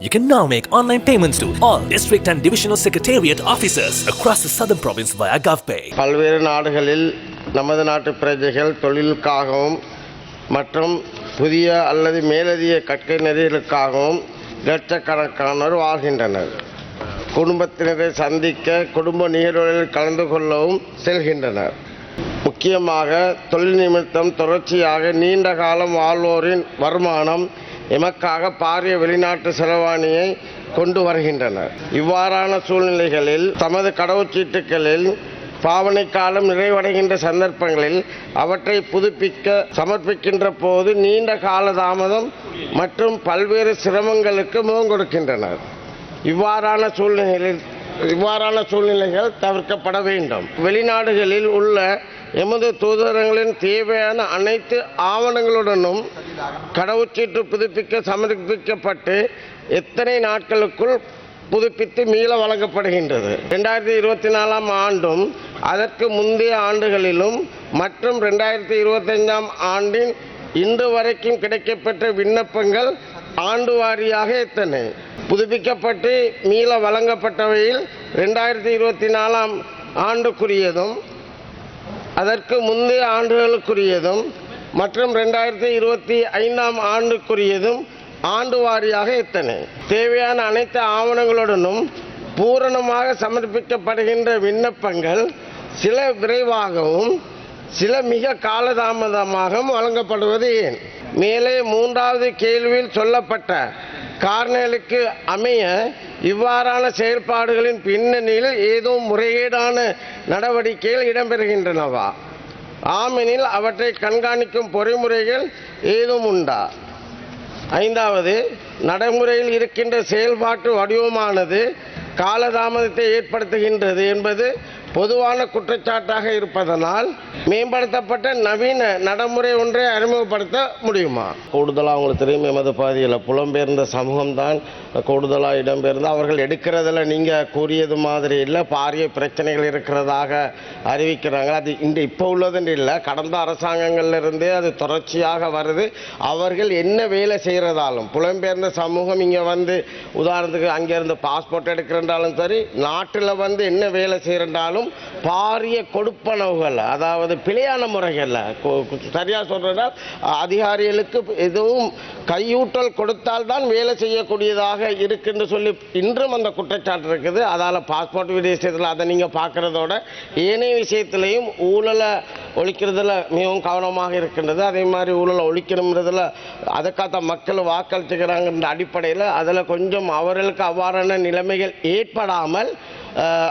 You can now make online payments to all district and divisional secretariat officers across the southern province via GovPay. பல்வேறு நாடுகளில் நமது நாட்டு பிரஜைகள் தொழிலுக்காகவும் மற்றும் புதிய அல்லது மேலதிக கற்கை நெறிகளுக்காகவும் லட்சக்கணக்கானோர் வாழ்கின்றனர் குடும்பத்தினரை சந்திக்க குடும்ப நிகழ்வுகளில் கலந்து கொள்ளவும் செல்கின்றனர் முக்கியமாக தொழில் நிமித்தம் தொடர்ச்சியாக நீண்ட காலம் வாழ்வோரின் வருமானம் எமக்காக பாரிய வெளிநாட்டு செலவாணியை கொண்டு வருகின்றனர். இவ்வாறான சூழ்நிலைகளில் தமது கடவுச்சீட்டுகளில் பாவனை காலம் நிறைவடைகின்ற சந்தர்ப்பங்களில் அவற்றை புதுப்பிக்க சமர்ப்பிக்கின்ற போது நீண்ட கால தாமதம் மற்றும் பல்வேறு சிரமங்களுக்கு முகம் கொடுக்கின்றனர். இவ்வாறான சூழ்நிலைகளில் இவ்வாறான சூழ்நிலைகள் தவிர்க்கப்பட வேண்டும். வெளிநாடுகளில் உள்ள எமது தூதரங்களின் தேவையான அனைத்து ஆவணங்களுடனும் கடவுச்சீட்டு புதுப்பிக்க சமர்ப்பிக்கப்பட்டு எத்தனை நாட்களுக்குள் புதுப்பித்து மீள வழங்கப்படுகின்றது? ரெண்டாயிரத்தி இருபத்தி நாலாம் ஆண்டும் அதற்கு முந்தைய ஆண்டுகளிலும் மற்றும் ரெண்டாயிரத்தி இருபத்தஞ்சாம் ஆண்டின் இன்று வரைக்கும் கிடைக்கப்பெற்ற விண்ணப்பங்கள் ஆண்டு வாரியாக எத்தனை? புதுப்பிக்கப்பட்டு மீள வழங்கப்பட்டவையில் ரெண்டாயிரத்தி இருபத்தி நாலாம் ஆண்டுக்குரியதும் அதற்கு முந்தைய ஆண்டுகளுக்குரியதும் மற்றும் ரெண்டாயிரத்தி இருபத்தி ஐந்தாம் ஆண்டுக்குரியதும் ஆண்டு வாரியாக எத்தனை தேவையான அனைத்து ஆவணங்களுடனும் பூரணமாக சமர்ப்பிக்கப்படுகின்ற விண்ணப்பங்கள் சில விரைவாகவும் சில மிக காலதாமதமாகவும் வழங்கப்படுவது ஏன்? மேலே மூன்றாவது கேள்வியில் சொல்லப்பட்ட காரணிகளுக்கு அமைய இவ்வாறான செயல்பாடுகளின் பின்னணியில் ஏதோ முறையீடான நடவடிக்கைகள் இடம்பெறுகின்றனவா? ஆமெனில் அவற்றை கண்காணிக்கும் பொறிமுறைகள் ஏதும் உண்டா? ஐந்தாவது நடைமுறையில் இருக்கின்ற செயல்பாட்டு வடிவமானது காலதாமதத்தை ஏற்படுத்துகின்றது என்பது பொதுவான குற்றச்சாட்டாக இருப்பதனால் மேம்படுத்தப்பட்ட நவீன நடைமுறை ஒன்றை அறிமுகப்படுத்த முடியுமா? கூடுதலாக அவங்களுக்கு தெரியும் எமது பாதியில் புலம்பெயர்ந்த சமூகம்தான் கூடுதலாக இடம்பெயர்ந்து அவர்கள் எடுக்கிறதுல நீங்கள் கூறியது மாதிரி இல்லை பாரிய பிரச்சனைகள் இருக்கிறதாக அறிவிக்கிறாங்க. அது இந்த இப்போ உள்ளதுன்னு இல்லை கடந்த அரசாங்கங்கள்லிருந்தே அது தொடர்ச்சியாக வருது. அவர்கள் என்ன வேலை செய்கிறதாலும் புலம்பெயர்ந்த சமூகம் இங்கே வந்து உதாரணத்துக்கு அங்கேருந்து பாஸ்போர்ட் எடுக்கிறன்றாலும் சரி நாட்டில் வந்து என்ன வேலை செய்கிறன்றாலும் பாரிய கொடுப்பனவுகள் அதாவது பிழையான முறைகளில். சரியாக சொல்கிறதா அதிகாரிகளுக்கு எதுவும் கையூட்டல் கொடுத்தால்தான் வேலை செய்யக்கூடியதாக இருக்குன்னு சொல்லி இன்றும் அந்த குற்றச்சாட்டு இருக்குது. அதால் பாஸ்போர்ட் விஷயத்தில் அதை நீங்கள் பார்க்குறதோட ஏனைய விஷயத்திலையும் ஊழலை ஒழிக்கிறதுல மிகவும் கவனமாக இருக்கின்றது. அதே மாதிரி ஊழலை ஒழிக்கணுன்றதில் அதுக்காக மக்கள் வாக்களிச்சுக்கிறாங்கன்ற அடிப்படையில் அதில் கொஞ்சம் அவர்களுக்கு அவ்வாறான நிலைமைகள் ஏற்படாமல்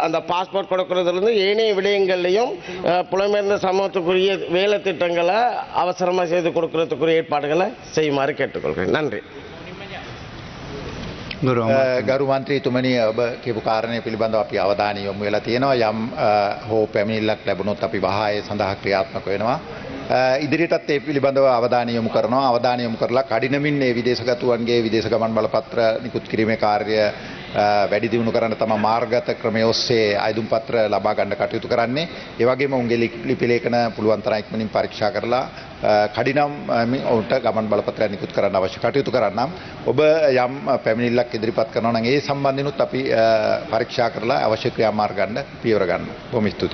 அந்த பாஸ்போர்ட் கொடுக்கறதுலேருந்து ஏனைய விடயங்கள்லையும் அஹ், புலம்பெயர்ந்த சமூகத்துக்குரிய வேலை திட்டங்களை அவசரமாக செய்து கொடுக்கறதுக்குரிய ஏற்பாடுகளை செய்யுமாறு கேட்டுக்கொள்கிறேன் நன்றி ගරු මන්ත්‍රීතුමනි ඔබ කියපු කාරණය පිළිබඳව අපි අවධානය යොමු වෙලා තියෙනවා යම් අ, හෝ පැමිණිල්ලක් ලැබුණොත් අපි වහාය සඳහා ක්‍රියාත්මක වෙනවා. අ, ඉදිරියටත් ඒ පිළිබඳව අවධානය යොමු කරනවා අවධානය යොමු කරලා කඩිනමින් ඒ විදේශගතුවන්ගේ විදේශ ගමන් බලපත්‍ර නිකුත් කිරීමේ කාර්ය අ, වැඩි දියුණු කරන්න තම මාර්ගත ක්‍රමය ඔස්සේ අයදුම් පත්‍ර ලබා ගන්න කටයුතු කරන්නේ. ඒ වගේම උන්ගේ ලිපි- ලිපි ලේඛන පුළුවන් තරම් ඉක්මනින් පරීක්ෂා කරලා අ, කඩිනම් අ, මි- ඔවුන්ට ගමන් බලපත්‍රයක් නිකුත් කරන්න අවශ්‍ය කටයුතු කරන්නම්. ඔබ යම් පැමිණිල්ලක් ඉදිරිපත් කරනවා නම් ඒ සම්බන්ධිනුත් අපි අ, පරීක්ෂා කරලා අවශ්‍ය ක්‍රියාමාර්ග ගන්න පියවර ගන්න. බොහොම ස්තුතියි.